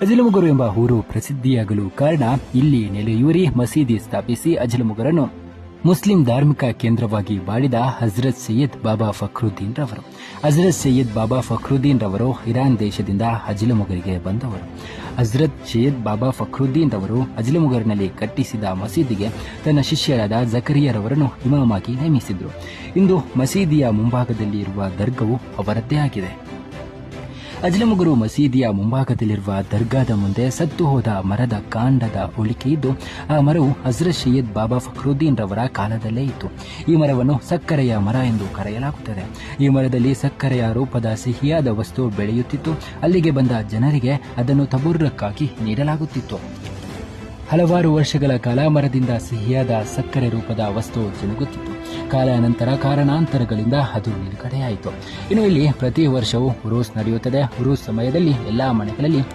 ಅಜಲಮುಗರು ಎಂಬ ಊರು ಪ್ರಸಿದ್ಧಿಯಾಗಲು ಕಾರಣ ಇಲ್ಲಿ ನೆಲೆಯೂರಿ ಮಸೀದಿ ಸ್ಥಾಪಿಸಿ ಅಜಲಮುಗರನ್ನು ಮುಸ್ಲಿಂ ಧಾರ್ಮಿಕ ಕೇಂದ್ರವಾಗಿ ಬಾಳಿದ ಹಜರತ್ ಸೈಯದ್ ಬಾಬಾ ಫಕ್ರುದ್ದೀನ್ ರವರು. ಹಜರತ್ ಸೈಯದ್ ಬಾಬಾ ಫಕ್ರುದ್ದೀನ್ ರವರು ಇರಾನ್ ದೇಶದಿಂದ ಅಜಲಮುಗರಿಗೆ ಬಂದವರು. ಹಜರತ್ ಸೈಯದ್ ಬಾಬಾ ಫಕ್ರುದ್ದೀನ್ ರವರು ಅಜಲಮುಗರ್ನಲ್ಲಿ ಕಟ್ಟಿಸಿದ ಮಸೀದಿಗೆ ತನ್ನ ಶಿಷ್ಯರಾದ ಜಕರಿಯರವರನ್ನು ಇಮಾಮಾಗಿ ನೇಮಿಸಿದರು. ಇಂದು ಮಸೀದಿಯ ಮುಂಭಾಗದಲ್ಲಿ ಇರುವ ದರ್ಗವು ಅವರದ್ದೇ ಆಗಿದೆ. ಅಜಲಮುಗರು ಮಸೀದಿಯ ಮುಂಭಾಗದಲ್ಲಿರುವ ದರ್ಗಾದ ಮುಂದೆ ಸತ್ತು ಹೋದ ಮರದ ಕಾಂಡದ ಉಳಿಕೆ ಇದ್ದು, ಆ ಮರವು ಹಜರತ್ ಶಯೀದ್ ಬಾಬಾ ಫಕ್ರುದ್ದೀನ್ ರವರ ಕಾಲದಲ್ಲೇ ಇತ್ತು. ಈ ಮರವನ್ನು ಸಕ್ಕರೆಯ ಮರ ಎಂದು ಕರೆಯಲಾಗುತ್ತದೆ. ಈ ಮರದಲ್ಲಿ ಸಕ್ಕರೆಯ ರೂಪದ ಸಿಹಿಯಾದ ವಸ್ತು ಬೆಳೆಯುತ್ತಿತ್ತು. ಅಲ್ಲಿಗೆ ಬಂದ ಜನರಿಗೆ ಅದನ್ನು ತಬುರ್ರಕ್ಕಾಗಿ ನೀಡಲಾಗುತ್ತಿತ್ತು. ಹಲವಾರು ವರ್ಷಗಳ ಕಾಲ ಮರದಿಂದ ಸಿಹಿಯಾದ ಸಕ್ಕರೆ ರೂಪದ ವಸ್ತು ಜಿನುಗುತ್ತಿತ್ತು. ಕಾಲಾನಂತರ ಕಾರಣಾಂತರಗಳಿಂದ ಅದು ನಿಲುಗಡೆಯಾಯಿತು ಇನ್ನು ಇಲ್ಲಿ ಪ್ರತಿ ವರ್ಷವೂ ಉರೂಸ್ ನಡೆಯುತ್ತದೆ. ಉರೂಸ್ ಸಮಯದಲ್ಲಿ ಎಲ್ಲಾ ಮನೆಗಳಲ್ಲಿ